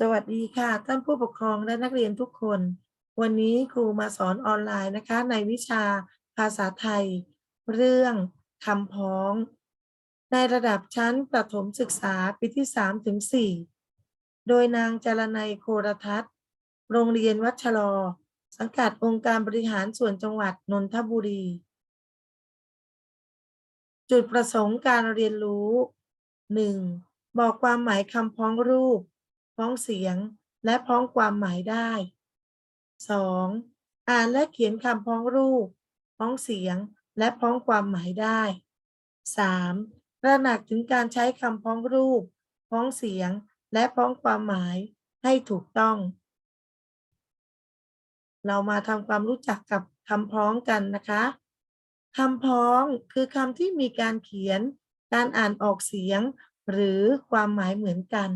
สวัสดีค่ะ ท่านผู้ปกครองและนักเรียนทุกคน วันนี้ครูมาสอนออนไลน์นะคะ ในวิชาภาษาไทย เรื่องคำพ้อง ในระดับชั้นประถมศึกษาปีที่3ถึง4โดยนางจารนัยโครทัศน์ โรงเรียนวัชรอ สังกัดองค์การบริหารส่วนจังหวัดนนทบุรี จุดประสงค์การเรียนรู้ 1. บอกความหมายคำพ้องรูป พ้องเสียงและพ้องความหมายได้ 2. อ่านและเขียนคำพ้องรูป พ้องเสียงและพ้องความหมายได้ 3. ระหนักถึงการใช้คำพ้องรูป พ้องเสียงและพ้องความหมายให้ถูกต้อง เรามาทำความรู้จักกับคำพ้องกันนะคะคำพ้องคือคำที่มีการเขียน การอ่านออกเสียง หรือความหมายเหมือนกัน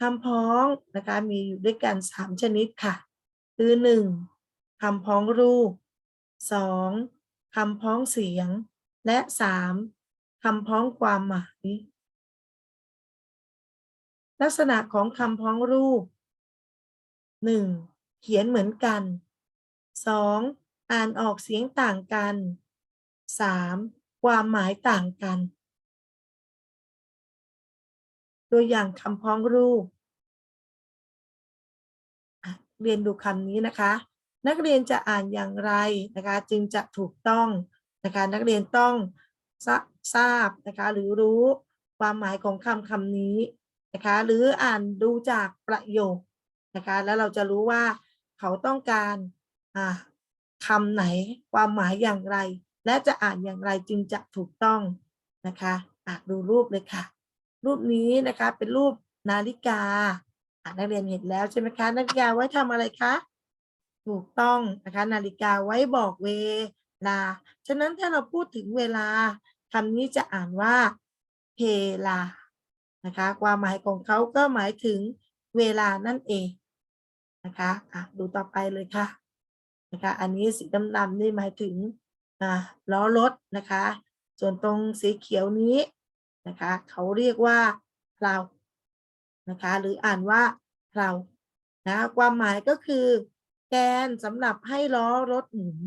คำพ้องนะคะมีอยู่ด้วยกันสามชนิดค่ะ คือหนึ่งคำพ้องรูปสองคำพ้องเสียง และสามคำพ้องความหมาย ลักษณะของคำพ้องรูปหนึ่งเขียนเหมือนกันสองอ่านออกเสียงต่างกันสามความหมายต่างกัน ตัวอย่างคำพ้องรูป เรียนดูคำนี้นะคะ นักเรียนจะอ่านอย่างไรนะคะ จึงจะถูกต้องนะคะ นักเรียนต้องทราบนะคะ หรือรู้ความหมายของคำคำนี้นะคะ หรืออ่านดูจากประโยคนะคะ แล้วเราจะรู้ว่าเขาต้องการคำไหนความหมายอย่างไร และจะอ่านอย่างไรจึงจะถูกต้องนะคะอะดูรูปเลยค่ะ รูปนี้นะคะเป็นรูปนาฬิกานักเรียนเห็นแล้วใช่ไหมคะนาฬิกาไว้ทำอะไรคะถูกต้องนะคะนาฬิกาไว้บอกเวลา ฉะนั้นถ้าเราพูดถึงเวลาคำนี้จะอ่านว่าเพลานะคะความหมายของเขาก็หมายถึงเวลานั่นเองนะคะอะดูต่อไปเลยค่ะนะคะอันนี้สีดำๆนี่หมายถึงล้อรถนะคะ ส่วนตรงสีเขียวนี้ นะคะเขาเรียกว่าเพลานะคะหรืออ่านว่าเพลานะความหมายก็คือ แกนสำหรับให้ล้อรถหมุน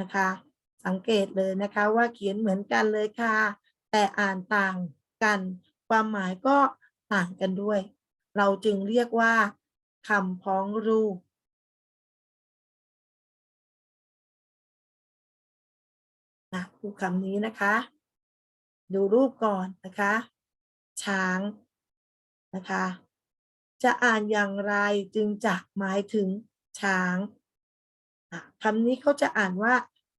นะคะ สังเกตเลยนะคะว่าเขียนเหมือนกันเลยค่ะ แต่อ่านต่างกัน ความหมายก็ต่างกันด้วย เราจึงเรียกว่าคำพ้องรูปนะดูคำนี้นะคะ ดูรูปก่อนนะคะ ช้างนะคะ จะอ่านอย่างไรจึงจะหมายถึงช้างคำนี้เขาจะอ่านว่า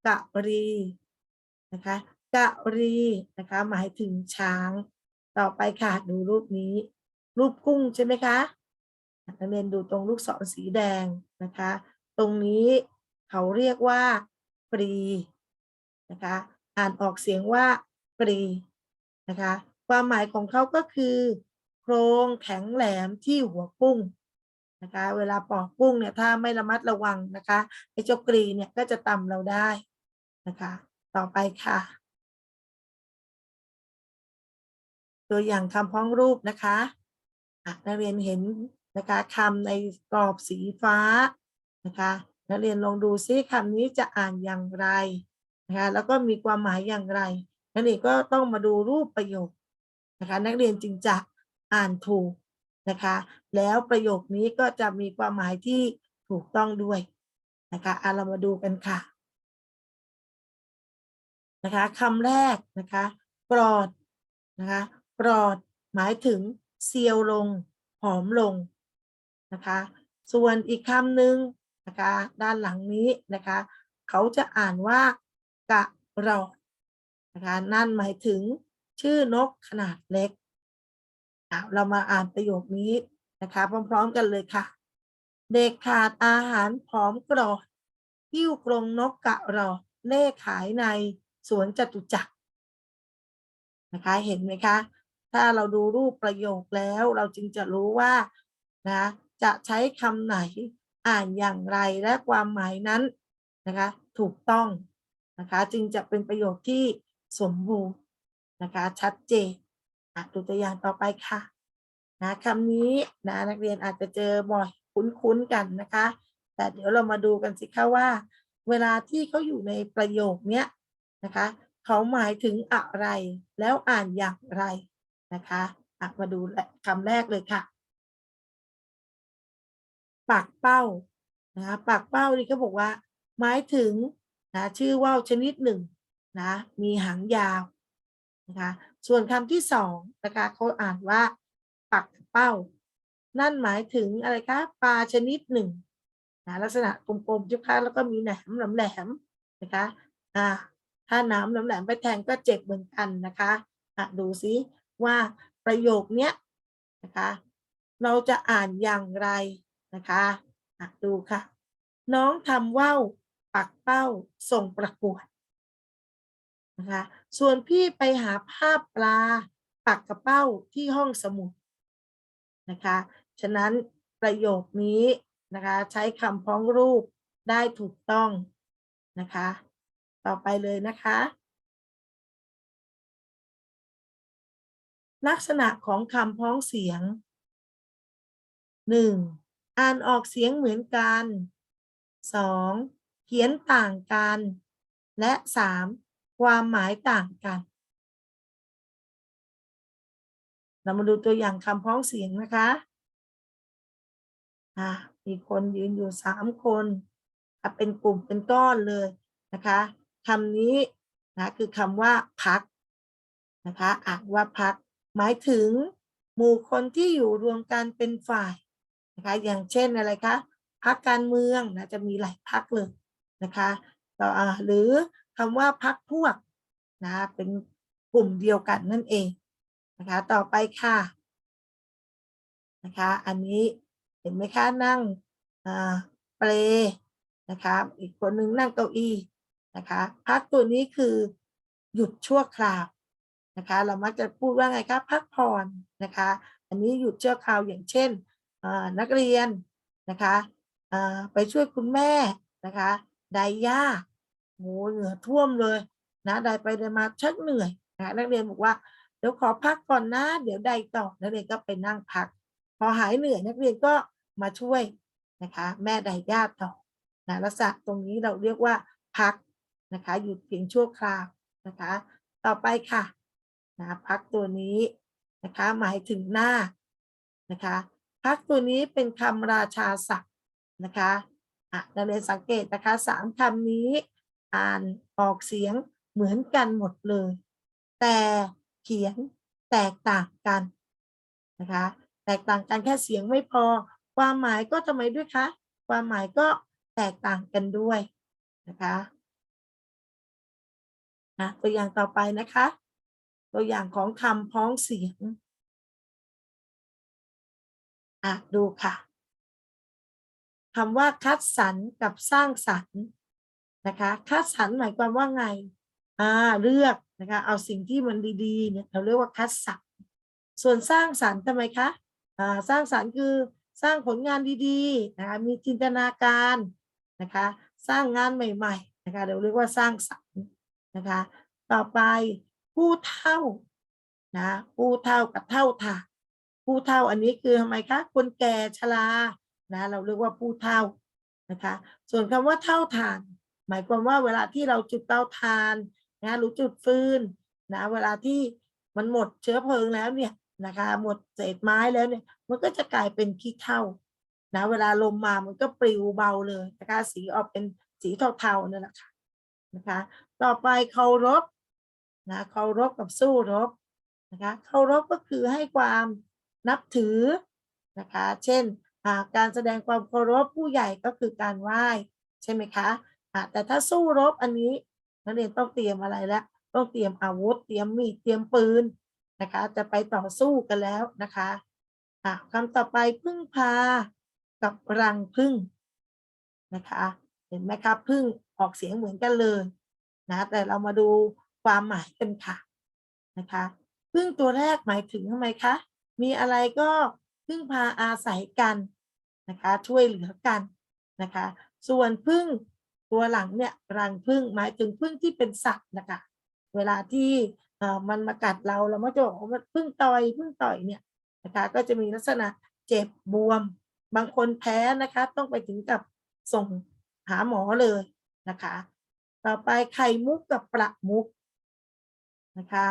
กะรีนะคะกะรีนะคะหมายถึงช้าง ต่อไปค่ะดูรูปนี้ รูปกุ้งใช่ไหมคะนักเรียนดูตรงลูกศรสีแดงนะคะ ตรงนี้เขาเรียกว่าปรีนะคะ อ่านออกเสียงว่า ปรีนะคะความหมายของเขาก็คือ โครงแข็งแหลมที่หัวกุ้งนะคะเวลาปอกกุ้งเนี่ยถ้าไม่ระมัดระวังนะคะไอ้เจ้ากรีเนี่ยก็จะตำเราได้นะคะ ต่อไปค่ะ ตัวอย่างคำพ้องรูปนะคะนักเรียนเห็นนะคะคำในกรอบสีฟ้านะคะนักเรียนลองดูซิคำนี้จะอ่านอย่างไรนะคะแล้วก็มีความหมายอย่างไร นักเรียนก็ต้องมาดูรูปประโยคนะคะนักเรียนจึงจะอ่านถูกนะคะแล้วประโยคนี้ก็จะมีความหมายที่ถูกต้องด้วยนะคะอะเรามาดูกันค่ะนะคะคำแรกนะคะกรอดนะคะกรอดหมายถึงเซียวลงหอมลงนะคะส่วนอีกคำหนึ่งนะคะด้านหลังนี้นะคะเขาจะอ่านว่ากะรอด นะคะนั่นหมายถึงชื่อนกขนาดเล็กอะเรามาอ่านประโยคนี้นะคะพร้อม ๆ กันเลยค่ะ เด็กขาดอาหารผอมกรอดหิ้วกรงนกกะรอเล่ขายในสวนจตุจักรนะคะเห็นไหมคะ ถ้าเราดูรูปประโยคแล้วเราจึงจะรู้ว่านะจะใช้คำไหนอ่านอย่างไรและความหมายนั้นนะคะถูกต้องนะคะจึงจะเป็นประโยคที่ สมบูรณ์นะคะชัดเจนอะดูตัวอย่างต่อไปค่ะนะคำนี้นะนักเรียนอาจจะเจอบ่อยคุ้นๆกันนะคะ แต่เดี๋ยวเรามาดูกันสิคะว่า เวลาที่เขาอยู่ในประโยคเนี้ยนะคะเขาหมายถึงอะไรแล้วอ่านอย่างไรนะคะมาดูคำแรกเลยค่ะปากเป้านะคะปากเป้านี่เขาบอกว่า หมายถึงนะชื่อว่าวชนิดหนึ่ง นะมีหางยาวนะคะส่วนคำที่สองนะคะเขาอ่านว่า ปักเป้า นั่นหมายถึงอะไรคะปลาชนิดหนึ่งนะลักษณะกลมๆจุกคะแล้วก็มีแหนมแหลมๆนะคะอ่าถ้าน้ำแหลมๆไปแทงก็เจ็บเหมือนกันนะคะอะดูซิว่าประโยคเนี้ยนะคะเราจะอ่านอย่างไรนะคะอะดูค่ะ น้องทำว่าวปักเป้าส่งประกวด นะคะส่วนพี่ไปหาภาพปลาปักกระเป้าที่ห้องสมุดนะคะฉะนั้นประโยคนี้นะคะใช้คำพ้องรูปได้ถูกต้องนะคะ ต่อไปเลยนะคะ ลักษณะของคำพ้องเสียง 1. อ่านออกเสียงเหมือนกัน 2. เขียนต่างกัน และ 3. ความหมายต่างกัน เรามาดูตัวอย่างคำพ้องเสียงนะคะอ่ามีคนยืนอยู่สามคนเป็นกลุ่มเป็นก้อนเลยนะคะคำนี้นะคือคำว่าพักนะคะอ่านว่าพัก หมายถึงหมู่คนที่อยู่รวมกันเป็นฝ่ายนะคะอย่างเช่นอะไรคะพักการเมืองนะจะมีหลายพักเลยนะคะหรือ คำว่าพักพวกนะเป็นกลุ่มเดียวกันนั่นเองนะคะต่อไปค่ะนะคะอันนี้เห็นไหมคะนั่งอ่าเปลนะคะอีกคนนึงนั่งเก้าอี้นะคะพักตัวนี้คือหยุดชั่วคราวนะคะเรามักจะพูดว่าไงคะพักผ่อนนะคะอันนี้หยุดชั่วคราวอย่างเช่นนักเรียนนะคะไปช่วยคุณแม่นะคะไดย่า โหเหงื่อท่วมเลยนะไดไปไดมาชักเหนื่อยนะนักเรียนบอกว่าเดี๋ยวขอพักก่อนนะ เดี๋ยวไดต่อนักเรียนก็ไปนั่งพัก พอหายเหนื่อยนักเรียนก็มาช่วยนะคะ แม่ไดย่าต่อนะลักษณะตรงนี้เราเรียกว่าพักนะคะหยุดเพียงชั่วคราวนะคะ ต่อไปค่ะนะพักตัวนี้นะคะหมายถึงหน้านะคะพักตัวนี้เป็นคำราชาศัพท์นะคะอะนักเรียนสังเกตนะคะสามคำนี้ อ่านออกเสียงเหมือนกันหมดเลย แต่เขียนแตกต่างกันนะคะแตกต่างกันแค่เสียงไม่พอ ความหมายก็ทำไมด้วยคะ ความหมายก็แตกต่างกันด้วยนะคะนะตัวอย่างต่อไปนะคะ ตัวอย่างของคำพ้องเสียงอะดูค่ะคำว่าคัดสรรกับสร้างสรรค์ นะคะคัดสรรหมายความว่าไงอ่าเลือกนะคะเอาสิ่งที่มันดีๆเนี่ยเราเรียกว่าคัดสรรส่วนสร้างสรรค์ทำไมคะอ่าสร้างสรรค์คือสร้างผลงานดีๆนะคะมีจินตนาการนะคะสร้างงานใหม่ๆนะคะเราเรียกว่าสร้างสรรค์นะคะต่อไปผู้เท่านะผู้เท่ากับเท่าทานผู้เท่าอันนี้คือทำไมคะคนแก่ชรานะเราเรียกว่าผู้เท่านะคะส่วนคำว่าเท่าทาน หมายความว่าเวลาที่เราจุดเตาทานนะหรือจุดฟืนนะเวลาที่มันหมดเชื้อเพลิงแล้วเนี่ยนะคะหมดเศษไม้แล้วเนี่ยมันก็จะกลายเป็นขี้เท่านะเวลาลมมามันก็ปลิวเบาเลยนะคะสีออกเป็นสีเทาๆนั่นแหละค่ะนะคะต่อไปเคารพนะเคารพกับสู้รบนะคะเคารพก็คือให้ความนับถือนะคะเช่นการแสดงความเคารพผู้ใหญ่ก็คือการไหว้ใช่ไหมคะะแต่ถ้าสู้รบอันนี้นักเรียนต้องเตรียมอะไรแล้วต้องเตรียมอาวุธ เตรียมมีดเตรียมปืนนะคะ จะไปต่อสู้กันแล้วนะคะะคำต่อไปพึ่งพากับรังพึ่งนะคะ เห็นไหมคะพึ่งออกเสียงเหมือนกันเลยนะแต่เรามาดูความหมายกันค่ะนะคะพึ่งตัวแรกหมายถึงทำไมคะมีอะไรก็พึ่งพาอาศัยกันนะคะ ช่วยเหลือกันนะคะ ส่วนพึ่ง ตัวหลังเนี่ยรังพึ่งหมายถึงพึ่งที่เป็นสัตว์นะคะเวลาที่มันมากัดเราเราไม่จะบอกว่าพึ่งต่อยพึ่งต่อยเนี่ยนะคะก็จะมีลักษณะเจ็บบวม บางคนแพ้นะคะต้องไปถึงกับส่งหาหมอเลยนะคะ ต่อไปไข่มุกกับประมุกนะคะ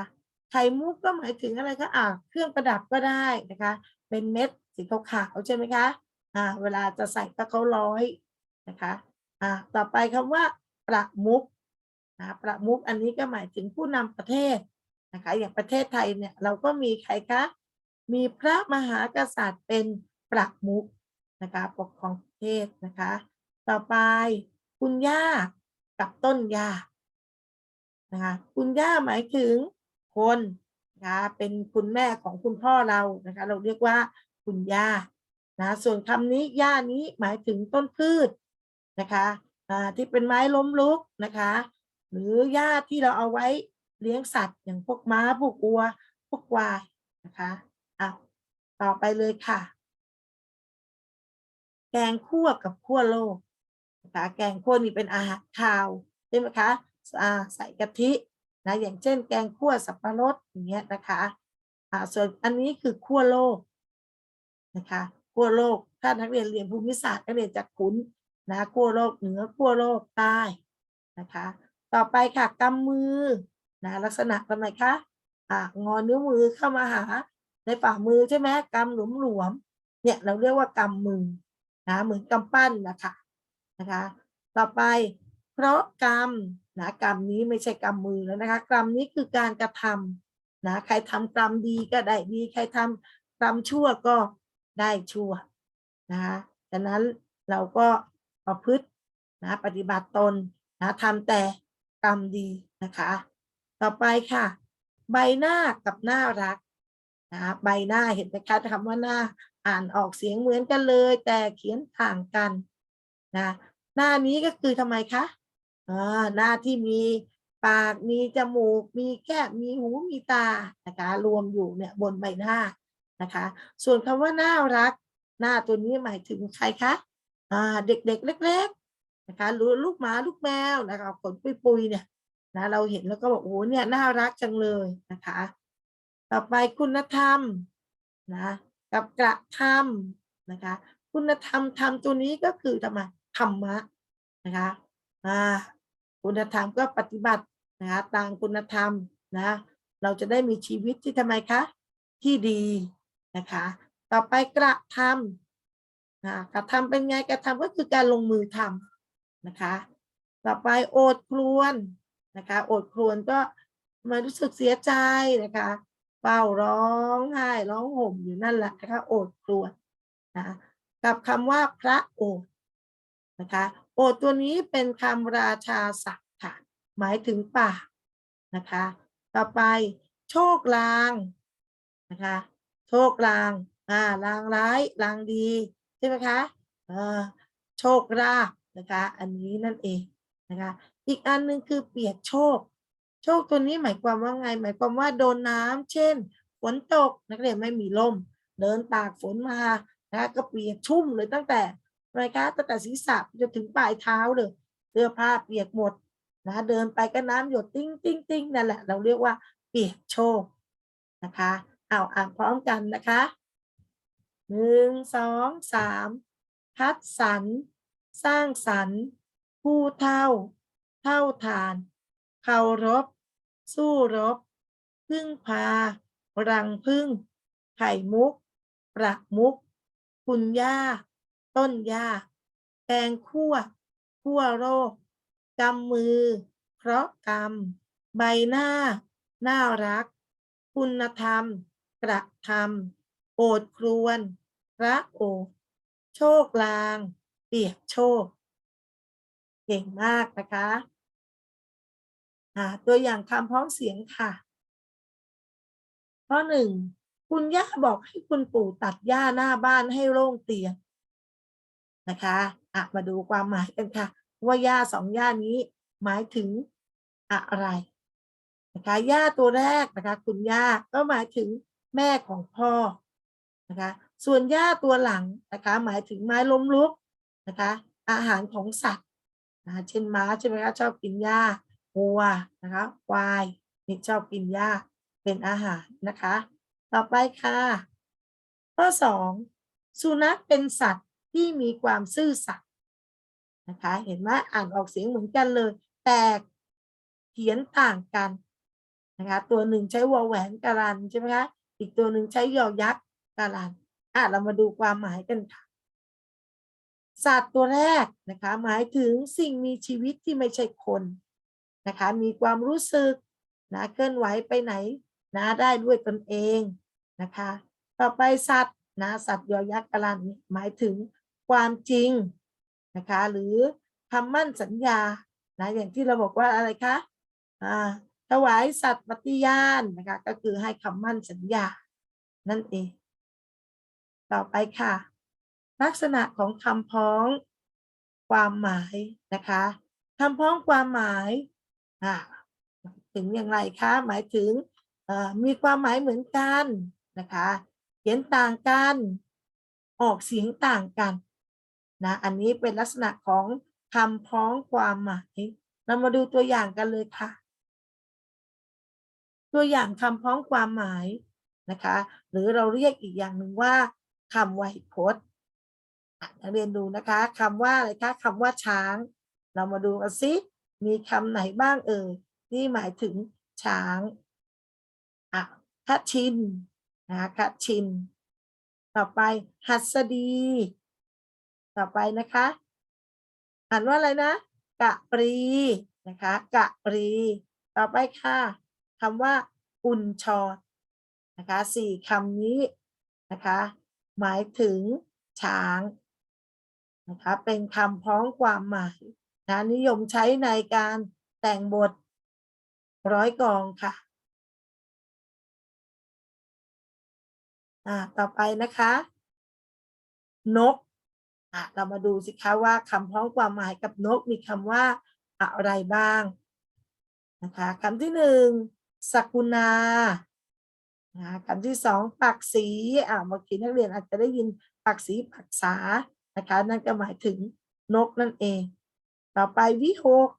ไข่มุกก็หมายถึงอะไรคะอ่าเครื่องประดับก็ได้นะคะ เป็นเม็ดสีขาวๆใช่ไหมคะอ่าเวลาจะใส่ก็เขาร้อยนะคะ อ่าต่อไปคำว่า ประมุกนะประมุกอันนี้ก็หมายถึงผู้นำประเทศนะคะอย่างประเทศไทยเนี่ยเราก็มีใครคะมีพระมหากษัตริย์เป็นประมุกนะคะปกครองประเทศนะคะ ต่อไปคุณย่ากับต้นย่านะคะคุณย่าหมายถึงคนนะคะเป็นคุณแม่ของคุณพ่อเรานะคะ เราเรียกว่าคุณย่านะส่วนคำนี้ย่านี้หมายถึงต้นพืช นะคะอ่าที่เป็นไม้ล้มลุกนะคะ หรือหญ้าที่เราเอาไว้เลี้ยงสัตว์ อย่างพวกม้าพวกวัว พวกควายนะคะอ้าต่อไปเลยค่ะ แกงคั่วกับคั่วโลกนะคะแกงคั่วนี่เป็นอาหารคาวใช่ไหมคะอ่าใส่กะทินะอย่างเช่น แกงคั่วสับปะรดอย่างเงี้ยนะคะอ่าส่วนอันนี้คือคั่วโลกนะคะคั่วโลกถ้านักเรียนเรียนภูมิศาสตร์นักเรียนจะคุ้น นะคั่วโลกเหนือคั่วโลกใต้นะคะ ต่อไปค่ะกำมือนะลักษณะทำไมคะอ่างอนิ้วมือเข้ามาหา ในฝ่ามือใช่ไหมกำหลวมๆเนี่ยเราเรียกว่ากำมือนะเหมือนกำปั้นนะคะนะคะ ต่อไปเพราะกรรมนะกรรมนี้ไม่ใช่กรรมมือแล้วนะคะกรรมนี้คือการกระทำนะใครทำกรรมดีก็ได้ดี ใครทำกรรมชั่วก็ได้ชั่วนะคะดังนั้นเราก็ ประพฤตินะปฏิบัติตนนะทำแต่กรรมดีนะคะ ต่อไปค่ะ ใบหน้ากับน่ารักนะใบหน้าเห็นไหมคะคำว่าหน้าอ่านออกเสียงเหมือนกันเลย แต่เขียนต่างกันนะหน้านี้ก็คือทำไมคะอ่าหน้าที่มีปากมีจมูก มีแก้มมีหูมีตานะคะรวมอยู่เนี่ยบนใบหน้านะคะ ส่วนคำว่าน่ารัก หน้าตัวนี้หมายถึงใครคะ เด็กๆเล็กๆนะคะหรือลูกหมาลูกแมวนะคะขนปุยๆเนี่ยนะเราเห็นแล้วก็บอกโอ้เนี่ยน่ารักจังเลยนะคะ ต่อไปคุณธรรมนะกับกระทำนะคะ คุณธรรมธรรมตัวนี้ก็คือทำไมธรรมะนะคะอ่าคุณธรรมก็ปฏิบัตินะคะตามคุณธรรมนะเราจะได้มีชีวิตที่ทำไมคะที่ดีนะคะ ต่อไปกระทำ นะกระทำเป็นไงกระทำก็คือการลงมือทำนะคะ ต่อไปโอดครวนนะคะโอดครวนก็มารู้สึกเสียใจนะคะเฝ้าร้องไห้ร้องห่มอยู่นั่นแหละนะคะโอดครวนนะกับคำว่าพระโอษฐ์นะคะโอษฐ์ตัวนี้เป็นคำราชาศัพท์ค่ะหมายถึงป่ากนะคะ ต่อไปโชคลางนะคะ โชคลางอ่าลางร้ายลางดี ช่ไหมคะโชคราบนะคะ อันนี้นั่นเองนะคะ อีกอันหนึ่งคือเปียกโชค โชคตัวนี้หมายความว่าไง หมายความว่าโดนน้ำเช่น ฝนตกนักเรียนไม่มีร่มเดินตากฝนมานะก็เปียกชุ่มเลยตั้งแต่อะไรคะตั้งแต่ศีรษะจนถึงปลายเท้าเลยเสื้อผ้าเปียกหมดนะเดินไปก็น้ำหยดติ้งติ้งติ้งนั่นแหละ เราเรียกว่าเปียกโชคนะคะเอาอ่านพร้อมกันนะคะ หนึ่งสองสามคัดสรรสร้างสรรค์ ผู้เท่า เท่าทานเคารพ สู้รบ พึ่งพา รังพึ่ง ไข่มุก ประมุก คุณย่า ต้นย่าแกงคั่วคั่วโรคกำมือเพราะกรรม ใบหน้า น่ารัก คุณธรรม กระทำ โอดครวนระโอ โชคลาง เปียกโชค เก่งมากนะคะอ่าตัวอย่างคำพร้อมเสียงค่ะ ข้อหนึ่งคุณย่าบอกให้คุณปู่ตัดหญ้าหน้าบ้านให้โล่งเตียนนะคะอะมาดูความหมายกันค่ะ ว่าหญ้าสองหญ้านี้หมายถึงอะไรนะคะหญ้าตัวแรกนะคะ คุณย่าก็หมายถึงแม่ของพ่อ นะคะส่วนหญ้าตัวหลังนะคะหมายถึงไม้ล้มลุกนะคะอาหารของสัตว์นะเช่นม้าใช่ไหมคะชอบกินหญ้าวัวนะคะควายนี่ชอบกินหญ้าเป็นอาหารนะคะ ต่อไปค่ะข้อสองสุนัขเป็นสัตว์ที่มีความซื่อสัตย์นะคะเห็นไหมอ่านออกเสียงเหมือนกันเลย แต่เขียนต่างกันนะคะตัวหนึ่งใช้วอแหวนการันใช่ไหมคะอีกตัวหนึ่งใช้ยอยักษ์ การันอะเรามาดูความหมายกันค่ะสัตว์ตัวแรกนะคะหมายถึงสิ่งมีชีวิตที่ไม่ใช่คนนะคะมีความรู้สึกนะเคลื่อนไหวไปไหนนะได้ด้วยตนเองนะคะต่อไปสัตว์นะสัตว์ยอยักษ์กรันนี่ยหมายถึงความจริงนะคะหรือคำมั่นสัญญานะอย่างที่เราบอกว่าอะไรคะอ่าถวายสัตว์ปฏิญาณนะคะก็คือให้คำมั่นสัญญานั่นเอง ต่อไปค่ะ ลักษณะของคำพ้องความหมายนะคะคำพ้องความหมายอ่าถึงอย่างไรคะหมายถึงมีความหมายเหมือนกันนะคะเขียนต่างกันออกเสียงต่างกันนะอันนี้เป็นลักษณะของคำพ้องความหมายเรามาดูตัวอย่างกันเลยค่ะ ตัวอย่างคำพ้องความหมายนะคะ หรือเราเรียกอีกอย่างหนึ่งว่า คำไวยพจน์นักเรียนดูนะคะคำว่าอะไรคะคำว่าช้าง เรามาดูกันสิมีคำไหนบ้างเอ่ยที่หมายถึงช้างอะคัชินนะคะคัชิน ต่อไปหัสดี ต่อไปนะคะอ่านว่าอะไรนะ กะปรีนะคะ กะปรี ต่อไปค่ะคำว่าอุนชอดนะคะสี่คำนี้นะคะ หมายถึงช้างนะคะเป็นคำพ้องความหมายนะนิยมใช้ในการแต่งบทร้อยกองค่ะอ่าต่อไปนะคะ นกอะเรามาดูสิคะว่าคำพ้องความหมายกับนกมีคำว่าอะไรบ้างนะคะคำที่หนึ่งสกุณา นะคำที่สองปักสีอ่าเมื่อกี้นักเรียนอาจจะได้ยินปักสีปักษานะคะนั่นก็หมายถึงนกนั่นเอง ต่อไปวิหก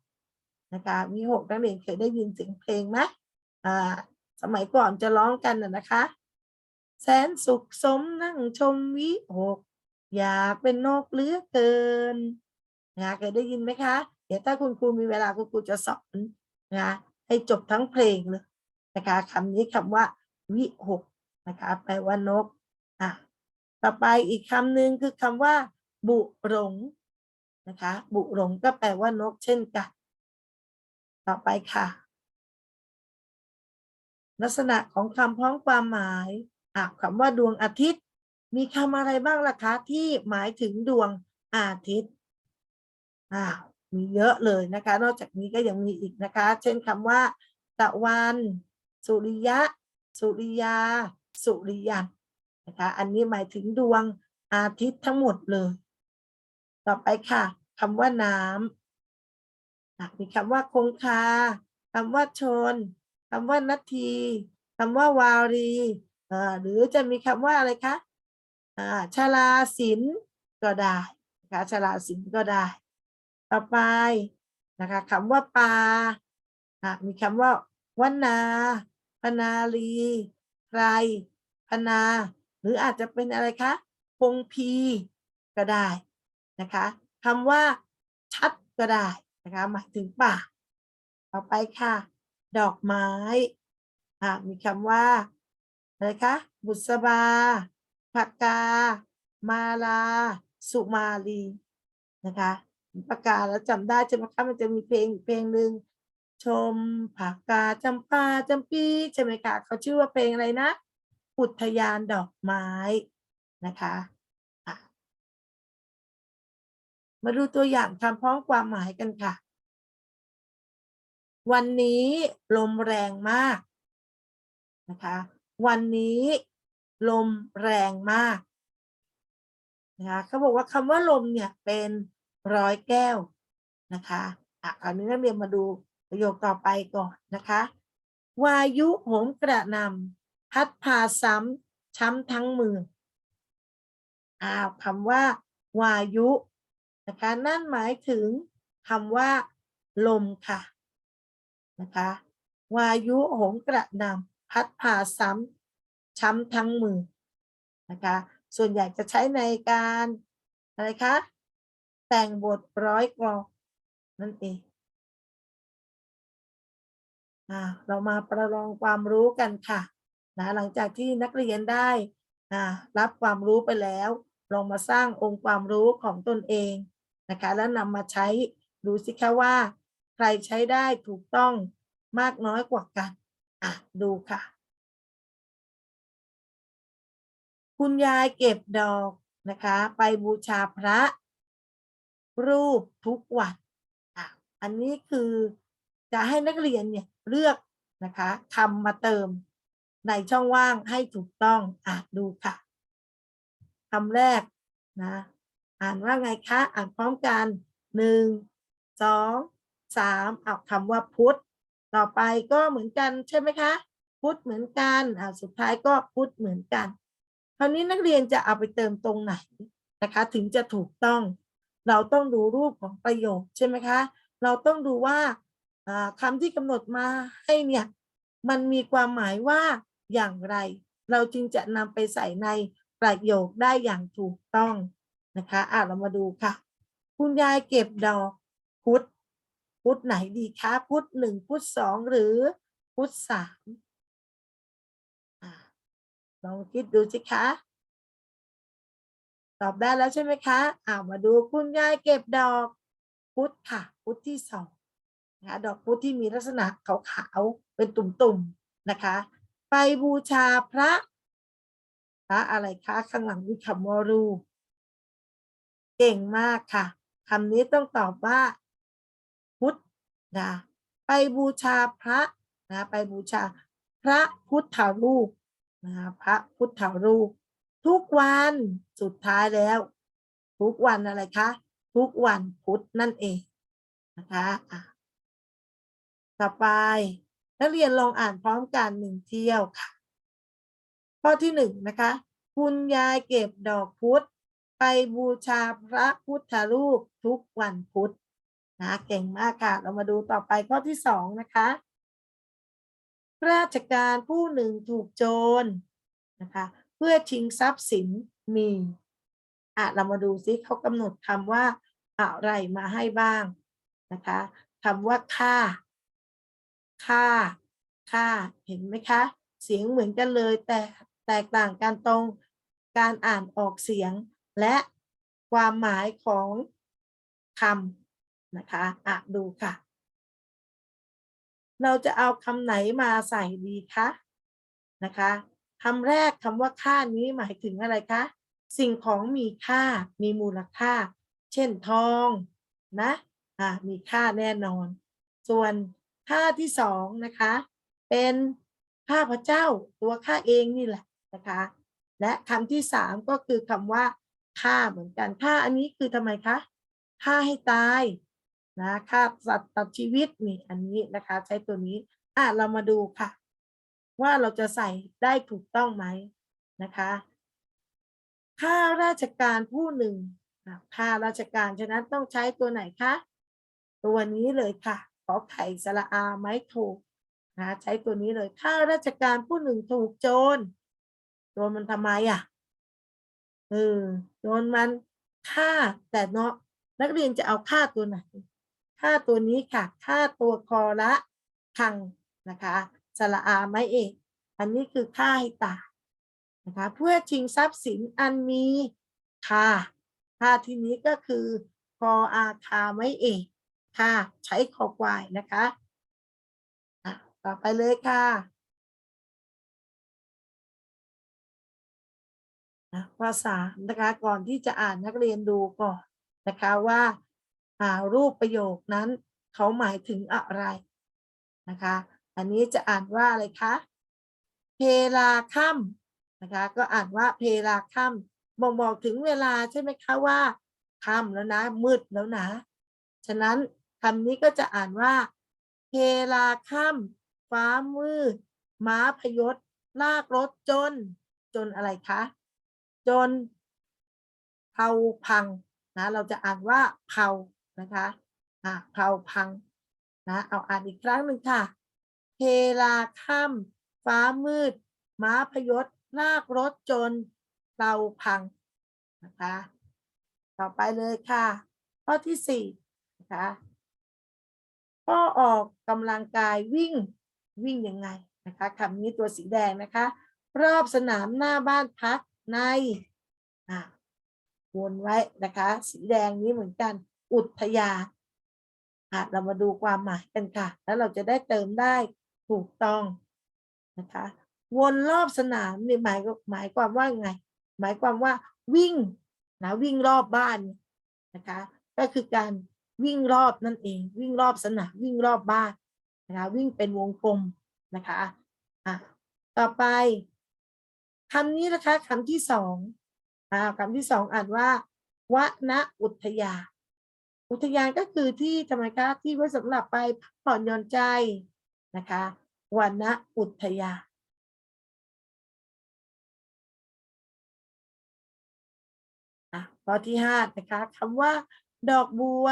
นะคะวิหกนักเรียนเคยได้ยินเสียงเพลงไหมอ่าสมัยก่อนจะร้องกันนะนะคะ แสนสุขสมนั่งชมวิหกอยากเป็นนกเลือเกินนะเคยได้ยินไหมคะ เดี๋ยวถ้าคุณครูมีเวลาคุณครูจะสอนนะให้จบทั้งเพลงเลยนะคะคำนี้คำว่า วิหกนะคะแปลว่านกอะต่อไปอีกคำหนึ่งคือคำว่า บุหลงนะคะบุหลงก็แปลว่านกเช่นกันต่อไปค่ะ ลักษณะของคำพ้องความหมายอะคำว่าดวงอาทิตย์ มีคำอะไรบ้างล่ะคะที่หมายถึงดวงอาทิตย์อ่ามีเยอะเลยนะคะ นอกจากนี้ก็ยังมีอีกนะคะ เช่นคำว่าตะวัน สุริยะ สุริยา สุริยันนะคะอันนี้หมายถึงดวงอาทิตย์ทั้งหมดเลย ต่อไปค่ะคำว่าน้ำมีคำว่าคงคาคำว่าชนคำว่านาทีคำว่าวารีอ่าหรือจะมีคำว่าอะไรคะอ่าชลาศิลก็ได้นะคะชาลาศิลก็ได้ ต่อไปนะคะคำว่าปาอ่ามีคำว่าวนา พนาลีไพรพนา หรืออาจจะเป็นอะไรคะพงพีก็ได้นะคะคำว่า ชัดก็ได้นะคะหมายถึงป่า ต่อไปค่ะ ดอกไม้อ่ามีคำว่าอะไรคะบุษบาผักกา มาลา สุมาลีนะคะประกาแล้วจำได้ใช่ไหมคะมันจะมีเพลงอีกเพลงหนึ่ง ชมผักกาจำปาจำปีใช่ไหมคะเขาชื่อว่าเพลงอะไรนะ อุทยานดอกไม้นะคะมาดูตัวอย่างคำพ้องความหมายกันค่ะ วันนี้ลมแรงมากนะคะ วันนี้ลมแรงมากนะคะเขาบอกว่าคำว่าลมเนี่ยเป็นร้อยแก้วนะคะอะคราวนี้นักเรียนมาดู ประโยคต่อไปก่อนนะคะ วายุโหมกระนำพัดพาซ้ำช้ำทั้งเมืองอ้าวคำว่า วายุนะคะนั่นหมายถึงคำว่า ลมค่ะนะคะ วายุโหมกระนำพัดพาซ้ำช้ำทั้งมือนะคะ ส่วนใหญ่จะใช้ในการอะไรคะ แต่งบทร้อยกลอนนั่นเอง เรามาประลองความรู้กันค่ะนะหลังจากที่นักเรียนได้อ่ารับความรู้ไปแล้ว ลองมาสร้างองค์ความรู้ของตนเองนะคะแล้วนำมาใช้ดูสิคะว่า ใครใช้ได้ถูกต้องมากน้อยกว่ากันอะดูค่ะ คุณยายเก็บดอกนะคะ ไปบูชาพระ รูปทุกวันอะอันนี้คือจะให้นักเรียนเนี่ย เลือกนะคะคำมาเติมในช่องว่างให้ถูกต้องอะดูค่ะคำแรกนะอ่านว่าไงคะอ่านพร้อมกันหนึ่งสองสามเอาคำว่าพุทธต่อไปก็เหมือนกันใช่ไหมคะพุทธเหมือนกันอ่าสุดท้ายก็พุทธเหมือนกัน คราวนี้นักเรียนจะเอาไปเติมตรงไหนนะคะ ถึงจะถูกต้อง เราต้องดูรูปของประโยคใช่ไหมคะ เราต้องดูว่าอ่า คำที่กำหนดมาให้เนี่ยมันมีความหมายว่าอย่างไร เราจึงจะนำไปใส่ในประโยคได้อย่างถูกต้องนะคะอะเรามาดูค่ะ คุณยายเก็บดอกพุธพุธไหนดีคะพุธหนึ่งพุธสองหรือพุธสามลองคิดดูสิคะ ตอบได้แล้วใช่ไหมคะอ่ามาดูคุณยายเก็บดอก พุธค่ะ พุธที่สอง นะคะดอกพุธที่มีลักษณะขาวๆเป็นตุ่มๆนะคะ ไปบูชาพระพระอะไรคะข้างหลังมีคำว่ารู เก่งมากค่ะคำนี้ต้องตอบว่าพุทธนะไปบูชาพระนะไปบูชาพระพุทธรูปนะพระพุทธรูป ทุกวันสุดท้ายแล้ว ทุกวันอะไรคะ ทุกวันพุธนั่นเองนะคะ ต่อไป นักเรียนลองอ่านพร้อมกันหนึ่งเที่ยวค่ะ ข้อที่หนึ่งนะคะ คุณยายเก็บดอกพุธไปบูชาพระพุทธรูปทุกวันพุธนะเก่งมากค่ะ เรามาดูต่อไปข้อที่สองนะคะราชการผู้หนึ่งถูกโจรนะคะ เพื่อชิงทรัพย์สินมีอะเรามาดูซิเขากำหนดคำว่าอะไรมาให้บ้างนะคะคำว่าค่า ค่าค่าเห็นไหมคะ เสียงเหมือนกันเลย แต่แตกต่างกันตรงการอ่านออกเสียง และความหมายของคำนะคะ อะดูค่ะ เราจะเอาคำไหนมาใส่ดีคะนะคะคำแรกคำว่าค่านี้หมายถึงอะไรคะ สิ่งของมีค่ามีมูลค่า เช่นทองนะอ่ามีค่าแน่นอน ส่วน ค่าที่สองนะคะ เป็นข้าพระเจ้าตัวข้าเองนี่แหละนะคะ และคำที่สามก็คือคำว่าฆ่าเหมือนกันฆ่าอันนี้คือทำไมคะฆ่าให้ตายนะฆ่าสัตว์ตัดชีวิตนี่อันนี้นะคะ ใช้ตัวนี้อะเรามาดูค่ะ ว่าเราจะใส่ได้ถูกต้องไหมนะคะข้าราชการผู้หนึ่งข้าราชการฉะนั้นต้องใช้ตัวไหนคะตัวนี้เลยค่ะ ขอไข่สระอาไม้ถูกนะใช้ตัวนี้เลยข้าราชการผู้หนึ่งถูกโจรโจรมันทำไมอะเออโจรมันฆ่าแต่เนาะนักเรียนจะเอาค่าตัวไหนค่าตัวนี้ค่ะค่าตัวคอละคังนะคะสระอาไม้เอกอันนี้คือค่าให้ตายนะคะเพื่อชิงทรัพย์สินอันมีค่าค่าที่นี้ก็คือคออาคาไม้เอก ค่ะ ใช้คอควายนะคะต่อไปเลยค่ะนะข้อสามนะคะก่อนที่จะอ่านนักเรียนดูก่อนนะคะว่าารูปประโยคนั้นเขาหมายถึงอะไรนะคะ อันนี้จะอ่านว่าอะไรคะเพลาค่ำนะคะ ก็อ่านว่าเพลาค่ำบ่งบอกถึงเวลาใช่ไหมคะว่าค่ำแล้วนะมืดแล้วนะ ฉะนั้นำนี้ก็จะอ่านว่าเพลาค่ำฟ้ามืดม้าพยศลากรถจน จนอะไรคะ จนเผาพังนะ เราจะอ่านว่าเผานะคะอะเผาพังนะเอาอ่านอีกครั้งหนึ่งค่ะเพลาค่ำฟ้ามืด ม้าพยศลากรถจนเตาพังนะคะ ต่อไปเลยค่ะ ข้อที่สี่นะคะ ก็ออกกำลังกายวิ่งวิ่งยังไงนะคะคำนี้ตัวสีแดงนะคะ รอบสนามหน้าบ้านพักในอะวนไว้นะคะ สีแดงนี้เหมือนกัน อุทยานอะเรามาดูความหมายกันค่ะ แล้วเราจะได้เติมได้ถูกต้องนะคะ วนรอบสนามนี่หมายหมายความว่าไง หมายความว่าวิ่งนะวิ่งรอบบ้านนะคะ ก็คือการ วิ่งรอบนั่นเอง วิ่งรอบสนามวิ่งรอบบ้านนะคะวิ่งเป็นวงกลมนะคะอะต่อไปคำนี้นะคะคำที่สองอ่าคำที่สองอ่านว่าวณอุทยานอุทยานก็คือที่ทำไมคะที่ไว้สำหรับไปพักผ่อนหย่อนใจนะคะวณอุทยานอะข้อที่ห้านะคะคำว่า ดอกบัว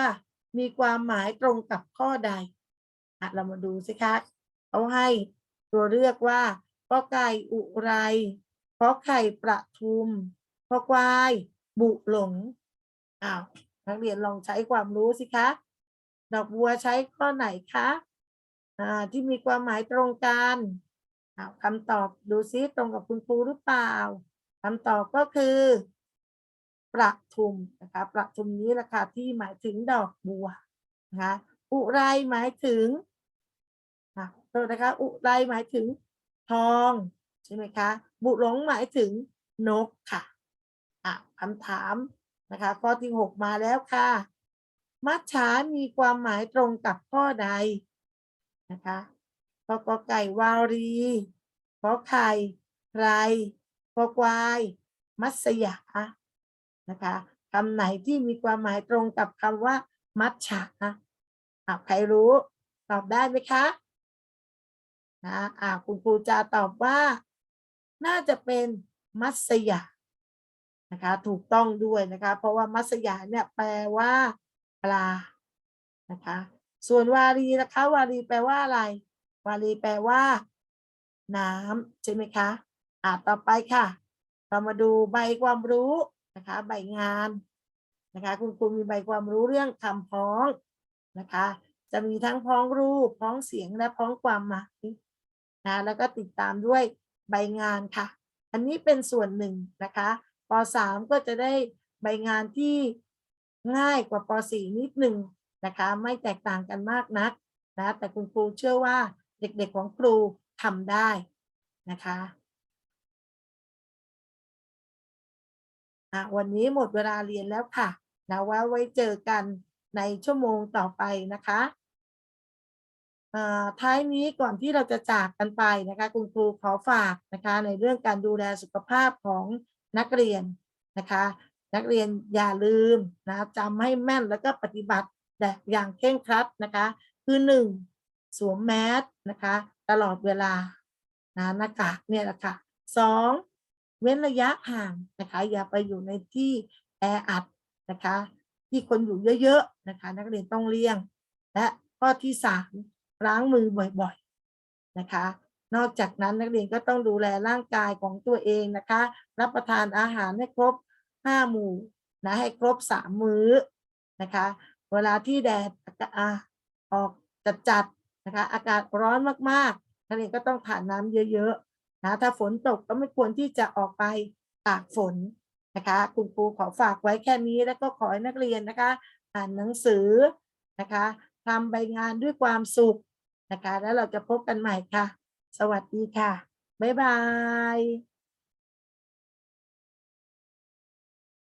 มีความหมายตรงกับข้อใดอะเรามาดูสิคะเขาให้ตัวเลือกว่าก็ไก่อุไรขอไข่ประทุมขอควาย บุหลงอ้าวนักเรียนลองใช้ความรู้สิคะ ดอกบัวใช้ข้อไหนคะอ่าที่มีความหมายตรงกันอ้าวคำตอบดูซิตรงกับคุณครูหรือเปล่าคำตอบก็คือ ประทุมนะคะประทุมนี้แหละค่ะที่หมายถึงดอกบัวนะคะอุไรหมายถึงอะโทษนะคะอุไรหมายถึงทองใช่ไหมคะบุหลงหมายถึงนกค่ะอะคำถามนะคะข้อที่หกมาแล้วค่ะมัจฉามีความหมายตรงกับข้อใดนะคะกกไก่วารีขอไข่ไรกควาย มัสยา นะคะคำไหนที่มีความหมายตรงกับคำว่า มัจฉะนะอ่าใครรู้ ตอบได้ไหมคะนะอ่าคุณครูจะตอบว่า น่าจะเป็นมัสยานะคะ ถูกต้องด้วยนะคะ เพราะว่ามัสยาเนี่ยแปลว่าปลานะคะ ส่วนวารีนะคะ วารีแปลว่าอะไร วารีแปลว่า น้ำใช่ไหมคะ อ่าต่อไปค่ะ เรามาดูใบความรู้ นะคะใบงานนะคะคุณครูมีใบความรู้เรื่องคำพ้องนะคะ จะมีทั้งพ้องรูปพ้องเสียงและพ้องความหมายนะแล้วก็ติดตามด้วยใบงานค่ะ อันนี้เป็นส่วนหนึ่งนะคะป .3 ก็จะได้ใบงานที่ง่ายกว่าป .4 นิดหนึ่งนะคะไม่แตกต่างกันมากนักนะแต่คุณครูเชื่อว่าเด็กๆของครูทำได้นะคะ อะวันนี้หมดเวลาเรียนแล้วค่ะนะว่าไว้เจอกันในชั่วโมงต่อไปนะคะอ่าท้ายนี้ก่อนที่เราจะจากกันไปนะคะคุณครูขอฝากนะคะในเรื่องการดูแลสุขภาพของนักเรียนนะคะ นักเรียนอย่าลืมนะจำให้แม่นแล้วก็ปฏิบัติแบบอย่างเคร่งครัดนะคะ คือหนึ่งสวมแมสนะคะ ตลอดเวลานะหน้ากากเนี่ยแหละค่ะสอง เว้นระยะห่างนะคะอย่าไปอยู่ในที่แออัดนะคะที่คนอยู่เยอะๆนะคะ นักเรียนต้องเลี่ยง และข้อที่สามล้างมือบ่อยๆนะคะ นอกจากนั้นนักเรียนก็ต้องดูแลร่างกายของตัวเองนะคะ รับประทานอาหารให้ครบห้าหมู่นะให้ครบสามมื้อนะคะ เวลาที่แดดอออกจัดๆนะคะ อากาศร้อนมากๆนักเรียนก็ต้องทานน้ำเยอะๆ นะถ้าฝนตกก็ไม่ควรที่จะออกไปตากฝนนะคะคุณครูขอฝากไว้แค่นี้แล้วก็ขอให้นักเรียนนะคะอ่านหนังสือนะคะทำใบงานด้วยความสุขนะคะ แล้วเราจะพบกันใหม่ค่ะ สวัสดีค่ะ บ๊ายบาย